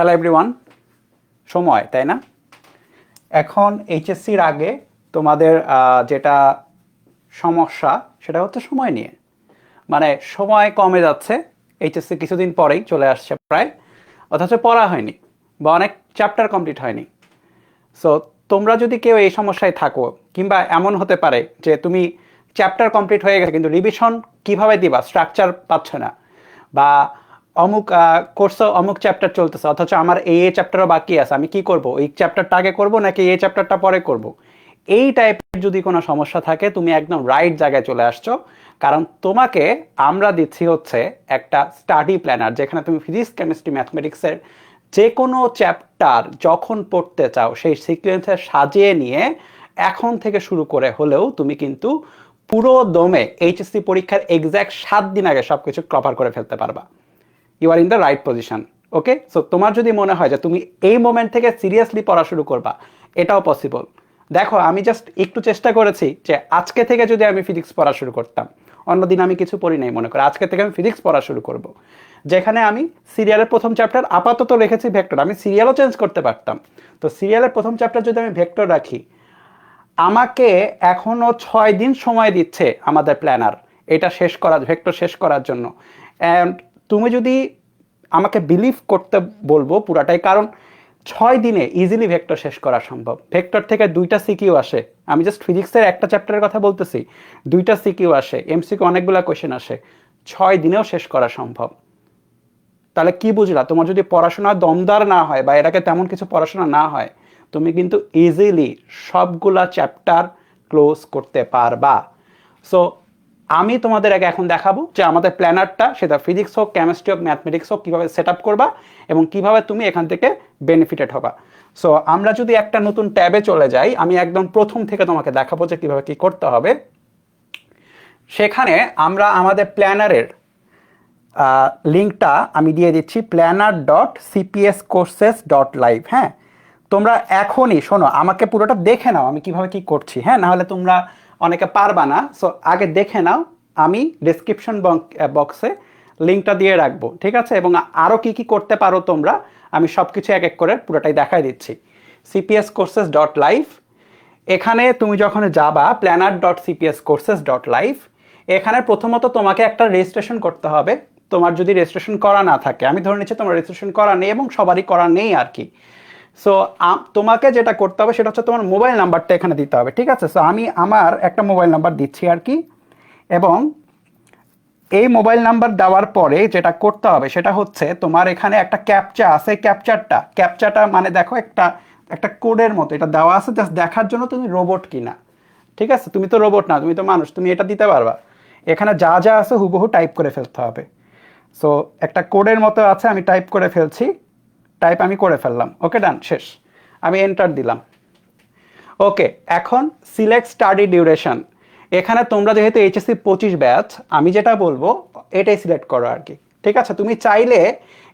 Hello everyone সময়, তাই না? এখন এইচএসসির আগে তোমাদের যেটা সমস্যা, সেটা হচ্ছে সময় নিয়ে। মানে সময় কমে যাচ্ছে এইচএসসি কিছুদিন পরেই চলে আসছে প্রায়, অথচ পড়া হয়নি বা অনেক চ্যাপ্টার কমপ্লিট হয়নি। সো তোমরা যদি কেউ এই সমস্যায় থাকো, কিংবা এমন হতে পারে যে তুমি চ্যাপ্টার কমপ্লিট হয়ে গেছে, কিন্তু রিভিশন কীভাবে দিবা স্ট্রাকচার পাচ্ছ না, বা অমুক কোর্সে অমুক চ্যাপ্টার চলতেছে, অথচ আমার এই এই চ্যাপ্টারও বাকি আছে, আমি কি করব? এই চ্যাপ্টারটা আগে করব নাকি এই চ্যাপ্টারটা পরে করব? এই টাইপের যদি কোনো সমস্যা থাকে, তুমি একদম রাইট জায়গায় চলে আসছো। কারণ তোমাকে আমরা দিচ্ছি হচ্ছে একটা স্টাডি প্ল্যানার যেখানে তুমি ফিজিক্স কেমিস্ট্রি ম্যাথমেটিক্সের যে কোনো চ্যাপ্টার যখন পড়তে চাও, সেই সিকোয়েন্সে সাজিয়ে নিয়ে এখন থেকে শুরু করে হলেও তুমি কিন্তু পুরো দমে এইচএসসি পরীক্ষার এক্স্যাক্ট সাত দিন আগে সব কিছু করে ফেলতে পারবা। You are in the right position okay so তোমার যদি মনে হয় যে তুমি এই মোমেন্ট থেকে সিরিয়াসলি পড়া শুরু করবা, এটাও পসিবল দেখো, আমি জাস্ট একটু চেষ্টা করেছি যে আজকে থেকে যদি আমি ফিজিক্স পড়া শুরু করতাম, অন্যদিন আমি কিছু পড়ি নাই মনে করো, আজকে থেকে আমি ফিজিক্স পড়া শুরু করব। যেখানে আমি সিরিয়ালের প্রথম চ্যাপ্টার আপাতত রেখেছি ভেক্টর আমি সিরিয়ালও চেঞ্জ করতে পারতাম। তো সিরিয়ালের প্রথম চ্যাপ্টার যদি আমি ভেক্টর রাখি, আমাকে এখনও ছয় দিন সময় দিচ্ছে আমাদের প্ল্যানার এটা শেষ করার ভেক্টর শেষ করার জন্য। অ্যান্ড তুমি যদি আমাকে বিলিভ করতে বলব পুরাটাই, কারণ ছয় দিনে ইজিলি ভেক্টর শেষ করা সম্ভব। ভেক্টর থেকে দুইটা সিকিউ আসে। আমি জাস্ট ফিজিক্সের একটা চ্যাপ্টারের কথা বলতেছি, দুইটা সিকিউ আসে এমসিকিউ অনেকগুলো কোয়েশ্চেন আসে। ছয় দিনেও শেষ করা সম্ভব। তাহলে কি বুঝলা? তোমার যদি পড়াশোনা দমদার না হয় বা এটাকে তেমন কিছু পড়াশোনা না হয়, তুমি কিন্তু ইজিলি সবগুলা চ্যাপ্টার ক্লোজ করতে পারবা। সো আমি তোমাদের আগে এখন দেখাবো যে আমাদের প্ল্যানারটা, সেটা ফিজিক্স হোক কেমিস্ট্রি হোক ম্যাথমেটিক্স হোক, কীভাবে সেট আপ করবা এবং কীভাবে তুমি এখান থেকে বেনিফিটেড হবা। সো আমরা যদি একটা নতুন ট্যাবে চলে যাই, আমি একদম প্রথম থেকে তোমাকে দেখাবো যে কীভাবে কী করতে হবে। সেখানে আমরা আমাদের প্ল্যানারের লিঙ্কটা আমি দিয়ে দিচ্ছি planner dot CPS courses dot live হ্যাঁ? তোমরা এখনই শোনো, আমাকে পুরোটা দেখে নাও আমি কীভাবে কি করছি হ্যাঁ? নাহলে তোমরা অনেকে পারবা না সো আগে দেখে নাও, আমি ডিসক্রিপশন বক্সে লিঙ্কটা দিয়ে রাখব, ঠিক আছে? এবং আরও কি কি করতে পারো তোমরা, আমি সব কিছু এক এক করে পুরোটাই দেখাই দিচ্ছি। সিপিএস কোর্সেস ডট লাইফ এখানে তুমি যখন যাবা planner dot CPS courses dot life এখানে প্রথমত তোমাকে একটা রেজিস্ট্রেশন করতে হবে। তোমার যদি রেজিস্ট্রেশন করা না থাকে, আমি ধরে নিচ্ছি তোমার রেজিস্ট্রেশন করা নেই এবং সবারই করা নেই আর কি। সো তোমাকে যেটা করতে হবে সেটা হচ্ছে তোমার মোবাইল নাম্বারটা এখানে দিতে হবে, ঠিক আছে? সো আমি আমার একটা মোবাইল নাম্বার দিচ্ছি আর কি। এবং এই মোবাইল নাম্বার দেওয়ার পরে যেটা করতে হবে সেটা হচ্ছে তোমার এখানে একটা ক্যাপচা আছে ক্যাপচারটা ক্যাপচাটা মানে দেখো একটা একটা কোডের মতো। এটা দেওয়া আছে জাস্ট দেখার জন্য তুমি রোবট কিনা। ঠিক আছে? তুমি তো রোবট না, তুমি তো মানুষ, তুমি এটা দিতে পারবা। এখানে যা যা আছে হুবহু টাইপ করে ফেলতে হবে। সো একটা কোডের মতো আছে, আমি টাইপ করে ফেলছি। টাইপ আমি করে ফেললাম। ওকে ডান শেষ। আমি এন্টার দিলাম। ওকে এখন সিলেক্ট স্টাডি ডিউরেশন এখানে তোমরা যেহেতু এইচএসসি পঁচিশ ব্যাচ আমি যেটা বলব, এটাই সিলেক্ট করো আর কি। ঠিক আছে? তুমি চাইলে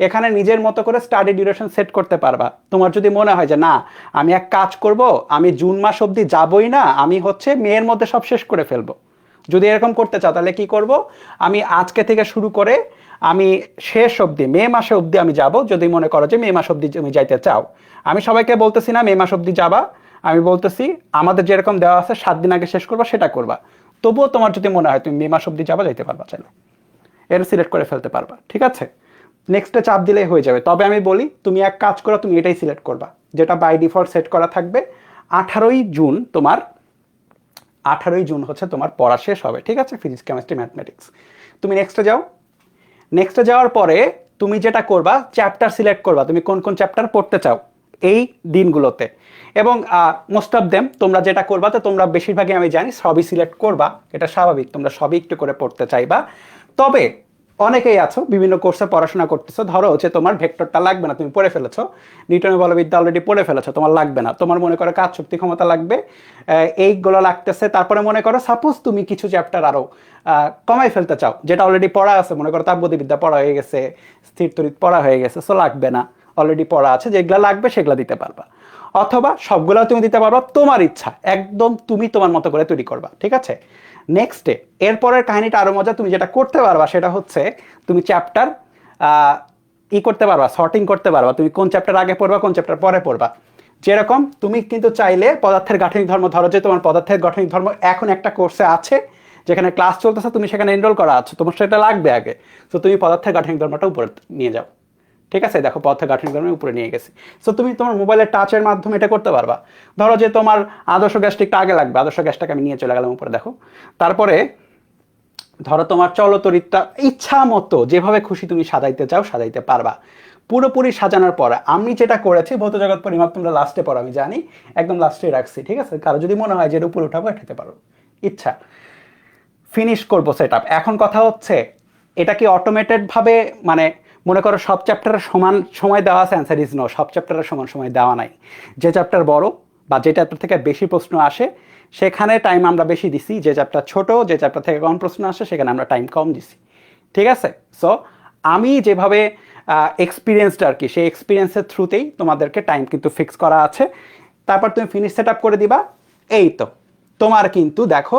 এখানে নিজের মতো করে স্টাডি ডিউরেশন সেট করতে পারবা। তোমার যদি মনে হয় যে, না, আমি এক কাজ করব, আমি জুন মাস অবধি যাবই না, আমি হচ্ছে মেয়ের মধ্যে সব শেষ করে ফেলব। যদি এরকম করতে চাও, তাহলে কি করব? আমি আজকে থেকে শুরু করে আমি শেষ অবধি, মে মাসে অবধি আমি যাব। যদি মনে করো যে মে মাস অবধি তুমি যাইতে চাও। আমি সবাইকে বলতেছি না মে মাস অবধি যাবা। আমি বলতেছি, আমাদের যেরকম দেওয়া আছে, সাত দিন আগে শেষ করবা, সেটা করবা। তবুও তোমার যদি মনে হয় তুমি মে মাস অবধি যাবা, যাইতে পারবা চাইলে। এটা সিলেক্ট করে ফেলতে পারবা, ঠিক আছে? নেক্সটে চাপ দিলেই হয়ে যাবে। তবে আমি বলি, তুমি এক কাজ করো, তুমি এটাই সিলেক্ট করবা। যেটা বাই ডিফল্ট সেট করা থাকবে, আঠারোই জুন তোমার, আঠারোই জুন হচ্ছে তোমার পড়া শেষ হবে, ঠিক আছে? ফিজিক্স কেমিস্ট্রি ম্যাথমেটিক্স তুমি নেক্সটে যাও। নেক্সটে যাওয়ার পরে তুমি যেটা করবা চ্যাপ্টার সিলেক্ট করবা। তুমি কোন কোন চ্যাপ্টার পড়তে চাও? এই দিনগুলোতে। এবং মোস্ট অফ দেম তোমরা যেটা করবা, তো তোমরা বেশিরভাগই আমি জানি সবই সিলেক্ট করবা। এটা স্বাভাবিক, তোমরা সবই একটু করে পড়তে চাইবা। তবে অনেকেই আছো, বিভিন্ন কোর্সে পড়াশোনা করতেছো। ধরো হচ্ছে তোমার ভেক্টরটা লাগবে না, তুমি পড়ে ফেলেছো। নিউটনের বলবিদ্যা অলরেডি পড়ে ফেলেছো, তোমার লাগবে না। তোমার মনে করো কাজ শক্তি ক্ষমতা লাগবে। এইগুলো লাগতেছে। তারপরে মনে করো সাপোজ তুমি কিছু চ্যাপ্টার আরও কমাই ফেলতে চাও, যেটা অলরেডি পড়া আছে। মনে করো তাপগতিবিদ্যা পড়া হয়ে গেছে, স্থির তরিত পড়া হয়ে গেছে সো লাগবে না। অলরেডি পড়া আছে, যেগুলো লাগবে সেগুলো দিতে পারবা। অথবা সবগুলো তুমি দিতে পারবা তোমার ইচ্ছা। একদম তুমি তোমার মতো করে তৈরি করবা, ঠিক আছে? নেক্সটে এরপরের কাহিনীটা আরও মজা তুমি যেটা করতে পারবা সেটা হচ্ছে তুমি চ্যাপ্টার ই করতে পারবা শর্টিং করতে পারবা, তুমি কোন চ্যাপ্টার আগে পড়বা, কোন চ্যাপ্টার পরে পড়বা। যেরকম তুমি কিন্তু চাইলে পদার্থের গাঠনিক ধর্ম, ধরো যে তোমার পদার্থের গাঠনিক ধর্ম এখন একটা কোর্সে আছে, যেখানে ক্লাস চলতেছে, তুমি সেখানে এনরোল করা আছো, তোমার সেটা লাগবে আগে। তো তুমি পদার্থের গাঠনিক ধর্মটা উপরে নিয়ে যাও। ঠিক আছে? দেখো পদার্থের গাঠনিক ধর্মের উপরে নিয়ে গেছি। সো তুমি তোমার মোবাইলের টাচের মাধ্যমে এটা করতে পারবা। ধরো যে তোমার আদর্শ গ্যাসটা একটু আগে লাগবে, আদর্শ গ্যাসটাকে আমি নিয়ে চলে গেলাম উপরে, দেখো। তারপরে ধরো তোমার চলতরিত্তা ইচ্ছা মতো যেভাবে খুশি তুমি সাজাইতে চাও, সাজাইতে পারবা। পুরোপুরি সাজানোর পরে, আমি যেটা করেছি, ভৌত জগৎ পরিমাপ তোমরা লাস্টে পড়ো, আমি জানি। একদম লাস্টে রাখছি, ঠিক আছে? কারও যদি মনে হয় যে এর উপরে উঠাবো এঠাতে পারো। ইচ্ছা। ফিনিশ করব সেট এখন কথা হচ্ছে, এটা কি অটোমেটেড ভাবে মানে মনে করো সব চ্যাপ্টারের সমান সময় দেওয়া আছে অ্যান্সার ইজ নো সব চ্যাপ্টারের সমান সময় দেওয়া নাই। যে চ্যাপ্টার বড় বা যে চ্যাপ্টার থেকে বেশি প্রশ্ন আসে, সেখানে টাইম আমরা বেশি দিছি। যে চ্যাপ্টার ছোট, যে চ্যাপ্টার থেকে কম প্রশ্ন আসে, সেখানে আমরা টাইম কম দিছি। ঠিক আছে? সো আমি যেভাবে এক্সপিরিয়েন্সড আর কি, সেই এক্সপিরিয়েন্সের থ্রুতেই তোমাদেরকে টাইম কিন্তু ফিক্স করা আছে। তারপর তুমি ফিনিশ সেট আপ করে দিবা। এই তো, তোমার কিন্তু দেখো,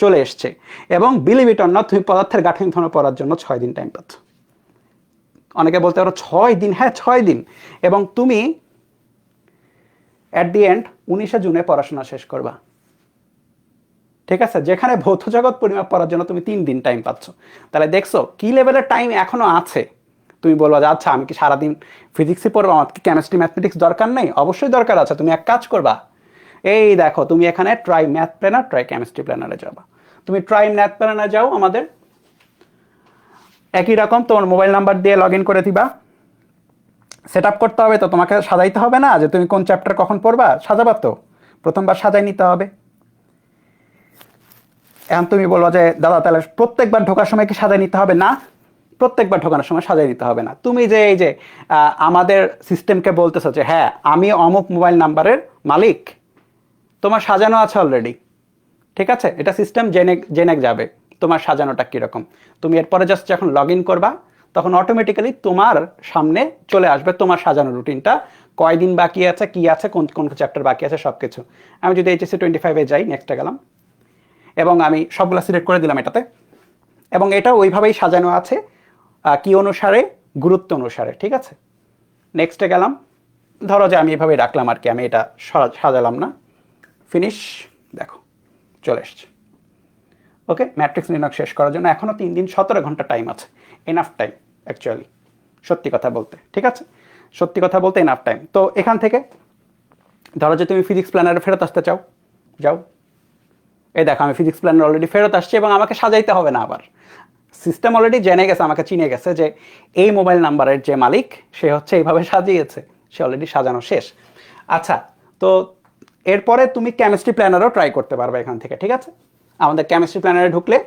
চলে এসছে। এবং বিলিভ ইট তুমি পদার্থের গাঠনিক ধর্ম পড়ার জন্য ছয় দিন টাইম পাচ্ছ। অনেকে বলতে পারো ছয় দিন হ্যাঁ ছয় দিন। এবং তুমি অ্যাট দি এন্ড উনিশে জুনে পড়াশোনা শেষ করবা। ঠিক আছে? যেখানে ভৌত জগৎ পরিমাপ করার জন্য তুমি তিন দিন টাইম পাচ্ছ। তাহলে দেখছ, কি লেভেলের টাইম এখনও আছে? তুমি বলবা যে আচ্ছা আমি কি সারাদিন ফিজিক্সই পড়ব? আমার কি কেমিস্ট্রি ম্যাথমেটিক্স দরকার নেই? অবশ্যই দরকার আছে। তুমি এক কাজ করবা, এই দেখো, তুমি এখানে try math planner try chemistry প্ল্যানারে যাবা। তুমি ট্রাই ম্যাথ প্ল্যানারে যাও আমাদের একই রকম, তোমার মোবাইল নাম্বার দিয়ে লগ ইন করে দিবা। সেট আপ করতে হবে তো তোমাকে সাজাইতে হবে না যে তুমি কোন চ্যাপ্টার কখন পড়বা, সাজাবা তো। প্রথমবার সাজাই নিতে হবে। এখন তুমি বলব যে, দাদা, তাহলে প্রত্যেকবার ঢোকার সময় কি সাজাই নিতে হবে? না, প্রত্যেকবার ঢোকানোর সময় সাজাই নিতে হবে না। তুমি যে এই যে আমাদের সিস্টেমকে বলতেছো যে হ্যাঁ আমি অমুক মোবাইল নাম্বারের মালিক। তোমার সাজানো আছে অলরেডি ঠিক আছে? এটা সিস্টেম জেনে জেনে যাবে। তোমার সাজানোটা কীরকম? তুমি এরপরে জাস্ট যখন লগ ইন করবা, তখন অটোমেটিক্যালি তোমার সামনে চলে আসবে তোমার সাজানো রুটিনটা কয়দিন বাকি আছে, কি আছে, কোন কোন চ্যাপ্টার বাকি আছে সব কিছু আমি যদি এইচএসসি টোয়েন্টি ফাইভে যাই নেক্সটে গেলাম। এবং আমি সবগুলো সিলেক্ট করে দিলাম এটাতে। এবং এটা ওইভাবেই সাজানো আছে কি অনুসারে, গুরুত্ব অনুসারে, ঠিক আছে? নেক্সটে গেলাম। ধরো যে আমি এভাবে রাখলাম আর কি, আমি এটা সাজালাম না। ফিনিশ দেখো, চলে এসছে। ওকে ম্যাট্রিক্স নির্ণয় শেষ করার জন্য এখনও তিন দিন সতেরো ঘণ্টা টাইম আছে। এনাফ টাইম অ্যাকচুয়ালি সত্যি কথা বলতে, ঠিক আছে? সত্যি কথা বলতে এনাফ টাইম তো এখান থেকে ধরো যে তুমি ফিজিক্স প্ল্যানারে ফেরত আসতে চাও, যাও। এই দেখো, আমি ফিজিক্স প্ল্যানার অলরেডি ফেরত আসছি এবং আমাকে সাজাইতে হবে না আবার। সিস্টেম অলরেডি জেনে গেছে, আমাকে চিনে গেছে যে এই মোবাইল নাম্বারের যে মালিক, সে হচ্ছে এইভাবে সাজিয়েছে। সে অলরেডি সাজানো শেষ। আচ্ছা তো এরপরে তুমি কেমিস্ট্রি প্ল্যানারও ট্রাই করতে পারবে এখান থেকে, ঠিক আছে? আমাদের কেমিস্ট্রি প্ল্যানারে ঢুকলে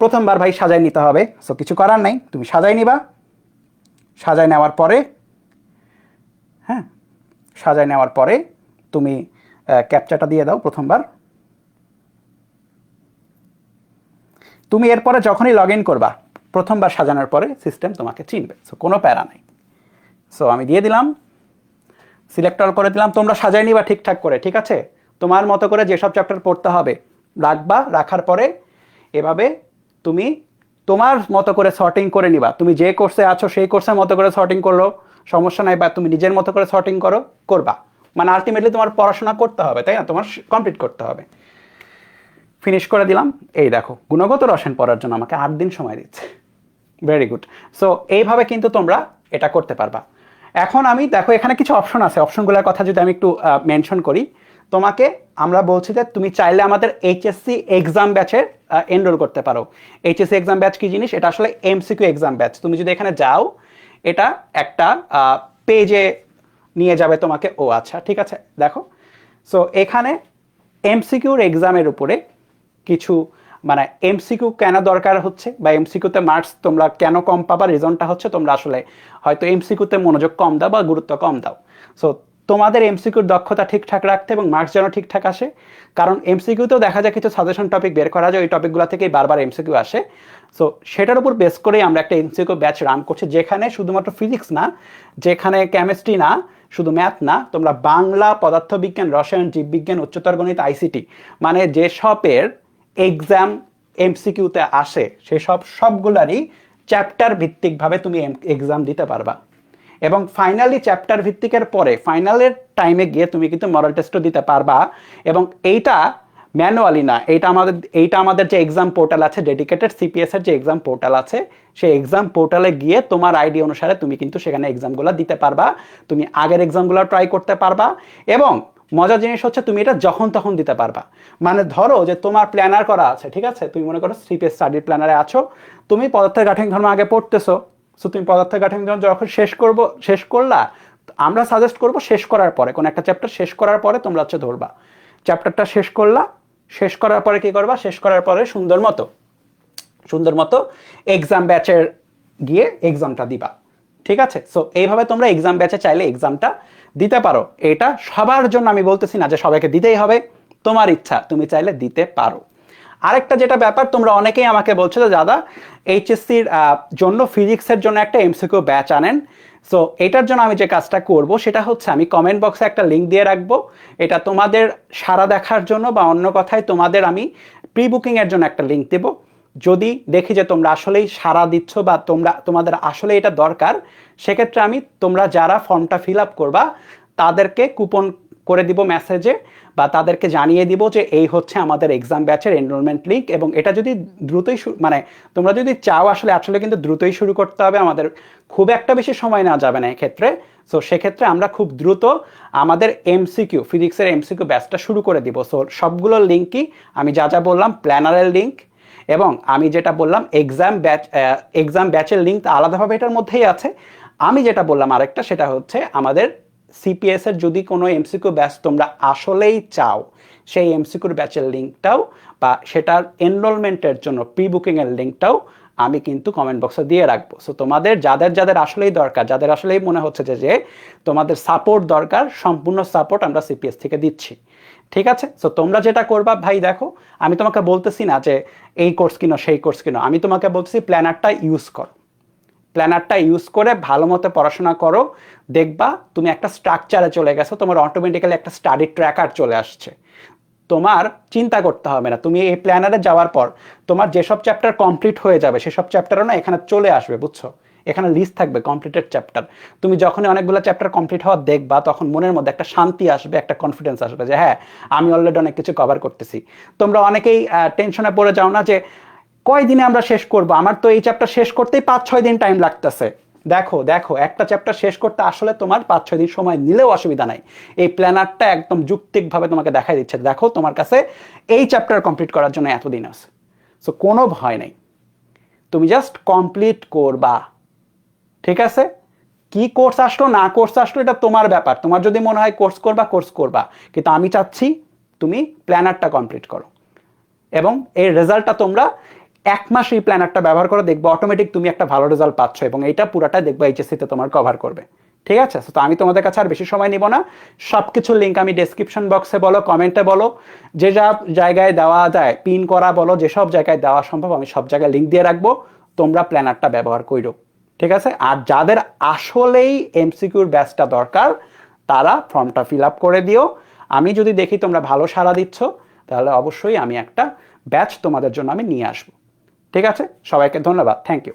প্রথমবার ভাই সাজাই নিতে হবে। সো কিছু করার নাই, তুমি সাজাই নিবা। সাজাই নেওয়ার পরে হ্যাঁ সাজাই নেওয়ার পরে তুমি ক্যাপচাটা দিয়ে দাও প্রথমবার। তুমি এরপরে যখনই লগ ইন করবা, প্রথমবার সাজানোর পরে সিস্টেম তোমাকে চিনবে। সো কোনো প্যারা নাই। সো আমি দিয়ে দিলাম। সিলেক্ট অল করে দিলাম। তোমরা সাজাই নিবা ঠিকঠাক করে, ঠিক আছে? তোমার মতো করে যেসব চ্যাপ্টার পড়তে হবে রাখবা, রাখার পরে এভাবে তুমি তোমার মতো করে সর্টিং করে নিবা। তুমি যে কোর্সে আছো সেই কোর্সের মতো করে সর্টিং করল, সমস্যা নাই, বা তুমি নিজের মতো করে সর্টিং করো, করবা। মানে আলটিমেটলি তোমার পড়াশোনা করতে হবে, তাই না? তোমার কমপ্লিট করতে হবে। ফিনিশ করে দিলাম। এই দেখো, গুণগত রসায়ন পড়ার জন্য আমাকে আট দিন সময় দিচ্ছে। ভেরি গুড সো এইভাবে কিন্তু তোমরা এটা করতে পারবা। এখন আমি দেখো, এখানে কিছু অপশন আছে। অপশনগুলোর কথা যদি আমি একটু মেনশন করি তোমাকে আমরা বলছি যে তুমি চাইলে আমাদের এইচএসসি এক্সাম ব্যাচে এনরোল করতে পারো। এইচএসসি এক্সাম ব্যাচ কি জিনিস? এটা আসলে এমসিকিউ এক্সাম ব্যাচ তুমি যদি এখানে যাও, এটা একটা পেজে নিয়ে যাবে তোমাকে। ও আচ্ছা ঠিক আছে, দেখো। সো এখানে এমসিকিউর এক্সামের উপরে কিছু মানে এমসিকিউ কেন দরকার হচ্ছে বা এমসিকিউতে মার্কস তোমরা কেন কম পাবা? রিজনটা হচ্ছে তোমরা আসলে হয়তো এমসিকিউতে মনোযোগ কম দাও বা গুরুত্ব কম দাও। সো তোমাদের এমসিকিউর দক্ষতা ঠিকঠাক রাখতে এবং মার্কস যেন ঠিকঠাক আসে, কারণ এমসিকিউতেও দেখা যায় কিছু সাজেশন টপিক বের করা যায়, ওই টপিকগুলো থেকেই বারবার এমসিকিউ আসে। সো সেটার উপর বেস করেই আমরা একটা এমসিকিউ ব্যাচ রান করছি, যেখানে শুধুমাত্র ফিজিক্স না, যেখানে কেমিস্ট্রি না, শুধু ম্যাথ না, তোমরা বাংলা পদার্থবিজ্ঞান, রসায়ন, জীববিজ্ঞান, উচ্চতর গণিত আইসিটি মানে যেসবের এক্সাম এমসিকিউতে আসে সেসব সবগুলারই চ্যাপ্টার ভিত্তিকভাবে তুমি এক্সাম দিতে পারবা। এবং ফাইনালি চ্যাপ্টার ভিত্তিকের পরে ফাইনালের টাইমে গিয়ে তুমি কিন্তু মরাল টেস্টও দিতে পারবা। এবং এইটা ম্যানুয়ালি না, এইটা আমাদের এইটা আমাদের যে এক্সাম পোর্টাল আছে ডেডিকেটেড সিপিএস এর যে এক্সাম পোর্টাল আছে, সেই এক্সাম পোর্টালে গিয়ে তোমার আইডি অনুসারে তুমি কিন্তু সেখানে এক্সামগুলো দিতে পারবা। তুমি আগের এক্সামগুলো ট্রাই করতে পারবা এবং মজার জিনিস হচ্ছে তুমি এটা যখন তখন দিতে পারবা। মানে ধরো যে তোমার প্ল্যানার করা আছে, ঠিক আছে? তুমি মনে করো সিপিএস স্টাডি প্ল্যানারে আছো, তুমি পদার্থের গাঠনিক ধর্ম আগে পড়তেছো সো তুমি ধর্ম যখন শেষ করব, শেষ করলা, আমরা সাজেস্ট করব শেষ করার পরে, কোন একটা চ্যাপ্টার শেষ করার পরে তোমরা হচ্ছে ধরবা। চ্যাপ্টারটা শেষ করলা, শেষ করার পরে কি করবা? শেষ করার পরে সুন্দর মতো সুন্দর মতো এক্সাম ব্যাচের গিয়ে এক্সামটা দিবা। ঠিক আছে? সো এইভাবে তোমরা এক্সাম ব্যাচে চাইলে এক্সামটা দিতে পারো। এটা সবার জন্য আমি বলতেছি না যে সবাইকে দিতেই হবে। তোমার ইচ্ছা, তুমি চাইলে দিতে পারো। আরেকটা যেটা ব্যাপার, তোমরা অনেকেই আমাকে বলছো যে, দাদা এইচএসসির জন্য ফিজিক্সের জন্য একটা এমসিকিউ ব্যাচ আনেন। সো এটার জন্য আমি যে কাজটা করব, সেটা হচ্ছে আমি কমেন্ট বক্সে একটা লিঙ্ক দিয়ে রাখব। এটা তোমাদের সারা দেখার জন্য বা অন্য কথায় তোমাদের আমি প্রি বুকিংয়ের জন্য একটা লিঙ্ক দেবো। যদি দেখি যে তোমরা আসলেই সারা দিচ্ছ বা তোমরা, তোমাদের আসলে এটা দরকার, সেক্ষেত্রে আমি তোমরা যারা ফর্মটা ফিল আপ করবা, তাদেরকে কুপন করে দিব মেসেজে বা তাদেরকে জানিয়ে দিব যে এই হচ্ছে আমাদের এক্সাম ব্যাচের এনরোলমেন্ট লিঙ্ক এবং এটা যদি দ্রুতই মানে তোমরা যদি চাও আসলে আসলে কিন্তু দ্রুতই শুরু করতে হবে, আমাদের খুব একটা বেশি সময় নেওয়া যাবে না এক্ষেত্রে। সো সেক্ষেত্রে আমরা খুব দ্রুত আমাদের এমসিকিউ ফিজিক্সের এমসিকিউ ব্যাচটা শুরু করে দিব। সো সবগুলো লিঙ্কই আমি যা যা বললাম প্ল্যানারের লিঙ্ক এবং আমি যেটা বললাম এক্সাম ব্যাচ এক্সাম ব্যাচের লিঙ্ক আলাদাভাবে এটার মধ্যেই আছে। আমি যেটা বললাম আরেকটা, সেটা হচ্ছে আমাদের সিপিএস এর যদি কোনো এমসিকিউ ব্যাচ তোমরা আসলেই চাও, সেই এমসিকিউর ব্যাচের লিঙ্কটাও বা সেটার এনরোলমেন্টের জন্য প্রি বুকিংয়ের লিঙ্কটাও আমি কিন্তু কমেন্ট বক্সে দিয়ে রাখব। সো তোমাদের যাদের যাদের আসলেই দরকার, যাদের আসলেই মনে হচ্ছে যে যে তোমাদের সাপোর্ট দরকার, সম্পূর্ণ সাপোর্ট আমরা সিপিএস থেকে দিচ্ছি। ঠিক আছে? সো তোমরা যেটা করবা, ভাই দেখো, আমি তোমাকে বলতেছি না যে এই কোর্স কিনো, সেই কোর্স কিনো, আমি তোমাকে বলতেছি প্ল্যানারটা ইউজ করো। প্ল্যানারটা ইউজ করে ভালো মতো পড়াশোনা করো। দেখবা তুমি একটা স্ট্রাকচারে চলে গেছো, তোমার অটোমেটিক্যালি একটা স্টাডি ট্র্যাকার চলে আসছে। তোমার চিন্তা করতে হবে না, তুমি এই প্ল্যানারে যাওয়ার পর তোমার যেসব চ্যাপ্টার কমপ্লিট হয়ে যাবে, সেসব চ্যাপ্টারও না এখানে চলে আসবে, বুঝছ? এখানে লিস্ট থাকবে কমপ্লিটেড চ্যাপ্টার তুমি যখনই অনেকগুলো চ্যাপ্টার কমপ্লিট হওয়া দেখবা, তখন মনের মধ্যে একটা শান্তি আসবে, একটা কনফিডেন্স আসবে যে হ্যাঁ আমি অলরেডি অনেক কিছু কভার করতেছি। তোমরা অনেকেই টেনশনে পড়ে যাও না যে কয় দিনে আমরা শেষ করব? আমার তো এই চ্যাপ্টার শেষ করতেই পাঁচ ছয় দিন টাইম লাগতেছে। দেখো দেখো, একটা চ্যাপ্টার শেষ করতে আসলে তোমার পাঁচ ছয় দিন সময় নিলেও অসুবিধা নাই। এই প্ল্যানারটা একদম যুক্তিকভাবে তোমাকে দেখাই দিচ্ছে। দেখো, তোমার কাছে এই চ্যাপ্টার কমপ্লিট করার জন্য এতদিন আছে। সো কোনো ভয় নেই। তুমি জাস্ট কমপ্লিট করবা। ঠিক আছে? কি কোর্স আসলো, না কোর্স আসলো, এটা তোমার ব্যাপার। তোমার যদি মনে হয় কোর্স করবা কোর্স করবা। কিন্তু আমি চাচ্ছি তুমি প্ল্যানারটা কমপ্লিট করো। এবং এই রেজাল্টটা তোমরা এক মাস এই প্ল্যানারটা ব্যবহার করে দেখব অটোমেটিক তুমি একটা ভালো রেজাল্ট পাচ্ছ এবং এইটা পুরাটা দেখব এইচএসসিতে তোমার কভার করবে। ঠিক আছে? তো আমি তোমাদের কাছে আর বেশি সময় নিব না। সব কিছুর লিঙ্ক আমি ডেসক্রিপশন বক্সে বলো কমেন্টে বলো। যে যা জায়গায় দেওয়া যায় পিন করা বলো যেসব জায়গায় দেওয়া সম্ভব, আমি সব জায়গায় লিঙ্ক দিয়ে রাখব। তোমরা প্ল্যানারটা ব্যবহার করো ঠিক আছে? আর যাদের আসলেই এমসিকিউর ব্যাচটা দরকার, তারা ফর্মটা ফিল আপ করে দিও। আমি যদি দেখি তোমরা ভালো সাড়া দিচ্ছ, তাহলে অবশ্যই আমি একটা ব্যাচ তোমাদের জন্য আমি নিয়ে আসব। ঠিক আছে? সবাইকে ধন্যবাদ। Thank you